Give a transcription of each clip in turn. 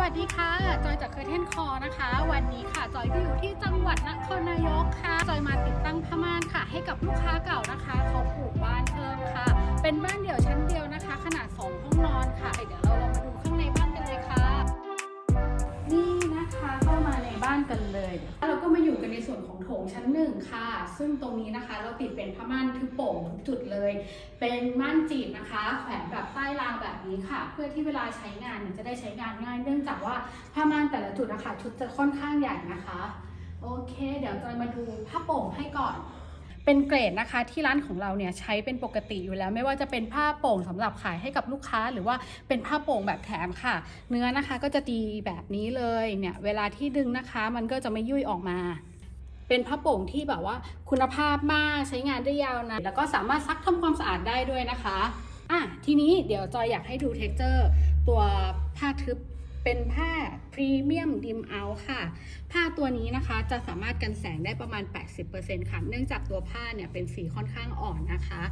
วัสดีค่ะ จอยจากเคอร์เทนคอนะคะ วันนี้ค่ะ จอยก็อยู่ที่จังหวัดนครนายกค่ะ จอยมาติดตั้งผ้าม่านค่ะ ให้กับลูกค้าเก่านะคะ เขาปลูกบ้านเพิ่มค่ะ เป็นบ้านเดี่ยวชั้น ส่วนของโถงชั้นหนึ่งค่ะ ซึ่งตรงนี้นะคะเราติดเป็นผ้าม่านทึบโป่งทุกจุดเลย เป็นม่านจีบนะคะ แขวนแบบใต้รางแบบนี้ค่ะ เพื่อที่เวลาใช้งานจะได้ใช้งานง่าย เนื่องจากว่าผ้าม่านแต่ละจุดนะคะชุดจะค่อนข้างใหญ่นะคะ โอเค เดี๋ยวจอยมาดูผ้าโป่งให้ก่อนเป็นเกรดนะคะที่ร้านของเราเนี่ยใช้เป็นปกติอยู่แล้ว ไม่ว่าจะเป็นผ้าโป่งสำหรับขายให้กับลูกค้า หรือว่าเป็นผ้าโป่งแบบแถมค่ะ เนื้อนะคะก็จะดีแบบนี้เลยเนี่ยเวลาที่ดึงนะคะ มันก็จะไม่ยุ่ยออกมา เป็นผ้าโป่งที่แบบว่าคุณภาพมากใช้งานได้ยาวนานแล้วก็สามารถซักทำความสะอาดได้ด้วยนะคะอะทีนี้เดี๋ยวจอยอยากให้ดูเท็กเจอร์ตัวผ้าทึบเป็นผ้าพรีเมียมดิมเอาค่ะ ผ้าตัวนี้นะคะจะสามารถกันแสงได้ประมาณ 80%ค่ะ เนื่องจากตัวผ้าเนี่ยเป็นสีค่อนข้างอ่อนนะคะ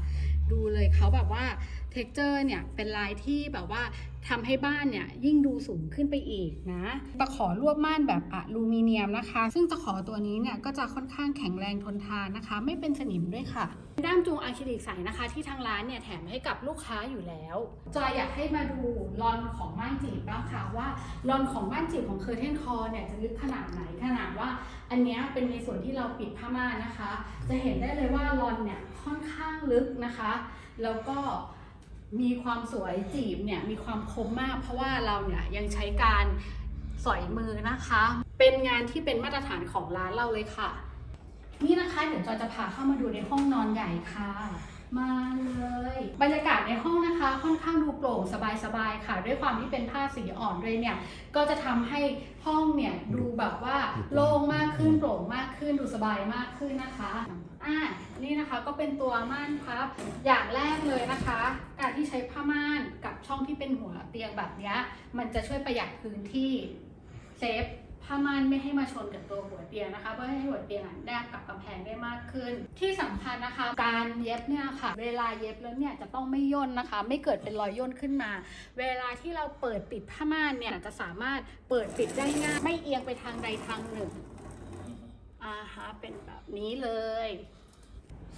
ดูเลยเขาแบบว่าเท็กเจอร์เนี่ยเป็นลายที่แบบว่าทำให้บ้านเนี่ยยิ่งดูสูงขึ้นไปอีกนะตะขอรวบม่านแบบอะลูมิเนียมนะคะ ซึ่งตะขอตัวนี้เนี่ยก็จะค่อนข้างแข็งแรงทนทานนะคะ ไม่เป็นสนิมด้วยค่ะ ด้ามจูงอะคริลิกใสนะคะ ที่ทางร้านเนี่ยแถมให้กับลูกค้าอยู่แล้วจอยอยากให้มาดูลอนของม่านจีบบ้างค่ะว่าลอนของม่านจีบของเคอร์เทนคอเนี่ยจะลึกขนาดไหนขนาดว่า อันเนี้ยเป็นในส่วนที่เราปิดผ้าม่านนะคะ จะเห็นได้เลยว่าลอนเนี่ยค ลึกนะคะ แล้วก็มีความสวยจีบเนี่ยมีความคมมาก เพราะว่าเราเนี่ยยังใช้การสอยมือนะคะ เป็นงานที่เป็นมาตรฐานของร้านเราเลยค่ะ นี่นะคะเดี๋ยวจอยจะพาเข้ามาดูในห้องนอนใหญ่ค่ะ มาเลย บรรยากาศในห้องนะคะค่อนข้างดูโปร่งสบายๆค่ะ ด้วยความที่เป็นผ้าสีอ่อนเลยเนี่ยก็จะทำให้ห้องเนี่ยดูแบบว่าโล่งมากขึ้นโปร่งมากขึ้นดูสบายมากขึ้นนะคะอ่านี่นะคะก็เป็นตัวม่านพับอย่างแรกเลยนะคะ การที่ใช้ผ้าม่านกับช่องที่เป็นหัวเตียงแบบเนี้ยมันจะช่วยประหยัดพื้นที่เซฟ ผ้าม่านไม่ให้มาชนกับตัวหัวเตียงนะคะ เพื่อให้หัวเตียงแนบกับกำแพงได้มากขึ้น ที่สำคัญนะคะ การเย็บเนี่ยค่ะ เวลาเย็บแล้วเนี่ยจะต้องไม่ย่นนะคะ ไม่เกิดเป็นรอยย่นขึ้นมา เวลาที่เราเปิดปิดผ้าม่านเนี่ยจะสามารถเปิดปิดได้ง่ายไม่เอียงไปทางใดทางหนึ่งอ่าฮะเป็นแบบนี้เลย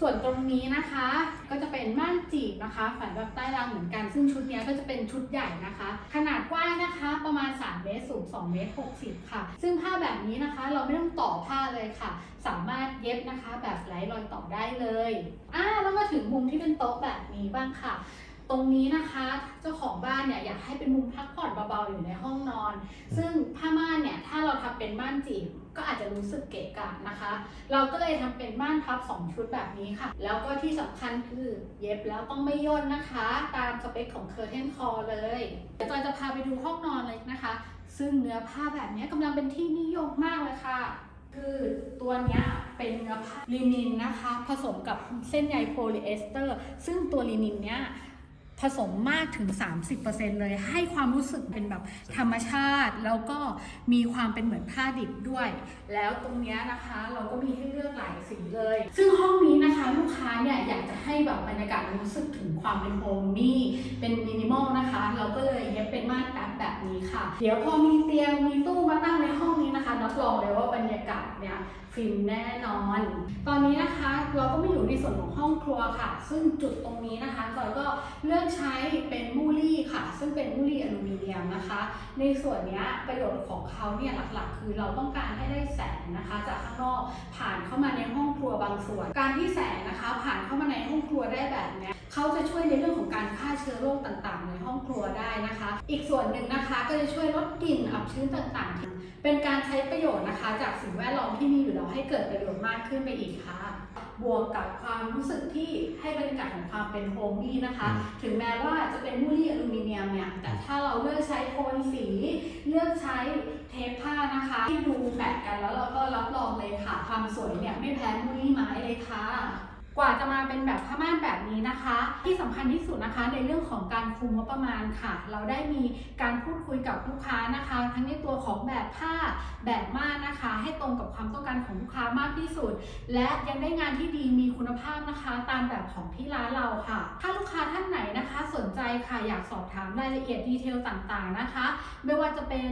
ส่วนตรงนี้นะคะก็จะเป็นม่านจีบนะคะฝันแบบใต้รางเหมือนกัน ซึ่งชุดนี้ก็จะเป็นชุดใหญ่นะคะ ขนาดกว้างนะคะประมาณ 3 เมตรสูง2เมตร60 ค่ะ ซึ่งผ้าแบบนี้นะคะเราไม่ต้องต่อผ้าเลยค่ะ สามารถเย็บนะคะแบบไร้รอยต่อได้เลยอ่าแล้วมาถึงมุมที่เป็นโต๊ะแบบนี้บ้างค่ะ ตรงนี้นะคะเจ้าของบ้านเนี่ยอยากให้เป็นมุมพักผ่อนเบาๆอยู่ในห้องนอน ซึ่งผ้าม่านเนี่ยถ้าเราทำเป็นม่านจีบก็อาจจะรู้สึกเกะกะนะคะ เราก็เลยทำเป็นม่านพับ 2 ชุดแบบนี้ค่ะ แล้วก็ที่สำคัญคือเย็บแล้วต้องไม่ย่นนะคะ ตามสเปคของ Curtain Call เลยเดี๋ยวจอยจะพาไปดูห้องนอนเลยนะคะ ซึ่งเนื้อผ้าแบบนี้กำลังเป็นที่นิยมมากเลยค่ะ คือตัวนี้เป็นเนื้อผ้าลินินนะคะ ผสมกับเส้นใยโพลีเอสเตอร์ ซึ่งตัวลินินเนี้ย ผสมมากถึง 30%เลย ให้ความรู้สึกเป็นแบบธรรมชาติ แล้วก็มีความเป็นเหมือนผ้าดิบด้วย แล้วตรงเนี้ยนะคะเราก็มีให้เลือกหลายสีเลย ซึ่งห้อง ค้าเนี่ยอยากจะให้แบบบรรยากาศรู้สึกถึงความเป็นโฮมมี่เป็นมินิมอลนะคะ เราก็เลยเย็บเป็นม่านแบบแบบนี้ค่ะ เดี๋ยวพอมีเตียงมีตู้มาตั้งในห้องนี้นะคะนัดลองเลยว่าบรรยากาศเนี่ยฟินแน่นอน ตอนนี้นะคะเราก็มาอยู่ในส่วนของห้องครัวค่ะ ซึ่งจุดตรงนี้นะคะจอยก็เลือกใช้เป็นมูลี่ค่ะ ซึ่งเป็นมูลี่อลูมิเนียมนะคะ ในส่วนเนี้ยประโยชน์ของเขาเนี่ยหลักๆ คือเราต้องการให้ได้แสงนะคะ จากข้างนอกผ่านเข้ามาในห้องครัวบางส่วน การที่แสงนะคะผ่านเข้ามาในห้องครัวได้แบบเนี้ยเขาจะช่วยในเรื่องของการฆ่าเชื้อโรคต่างๆ ในห้องครัวได้นะคะ อีกส่วนหนึ่งนะคะก็จะช่วยลดกลิ่นอับชื้นต่างๆ เป็นการใช้ประโยชน์นะคะ จากสิ่งแวดล้อมที่มีอยู่แล้วให้เกิดประโยชน์มากขึ้นไปอีกค่ะ บวกกับความรู้สึกที่ให้บรรยากาศของความเป็นโฮมมี่นะคะ ถึงแม้ว่าจะเป็นมูลี่อลูมิเนียมเนี่ย แต่ถ้าเราเลือกใช้โทนสี เลือกใช้เทปผ้านะคะ ที่ดูแมทกันแล้วเราก็รับรองเลยค่ะ ความสวยเนี่ยไม่แพ้มูลี่ไม้เลยค่ะ กว่าจะมาเป็นแบบผ้าม่านแบบนี้นะคะ ที่สำคัญที่สุดนะคะในเรื่องของการคุมงบประมาณค่ะ เราได้มีการพูดคุยกับลูกค้านะคะ ทั้งในตัวของแบบผ้า แบบมานนะคะ ให้ตรงกับความต้องการของลูกค้ามากที่สุด และยังได้งานที่ดีมีคุณภาพนะคะ ตามแบบของที่ร้านเราค่ะ ถ้าลูกค้าท่านไหนนะคะสนใจค่ะอยากสอบถามรายละเอียดดีเทลต่างๆนะคะ ไม่ว่าจะเป็น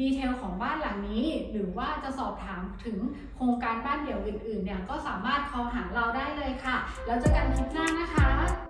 ดีเทลของบ้านหลังนี้ หรือว่าจะสอบถามถึงโครงการบ้านเดี่ยวอื่นๆเนี่ยก็สามารถคอหาเราได้เลยค่ะ แล้วเจอกันคลิปหน้านะคะ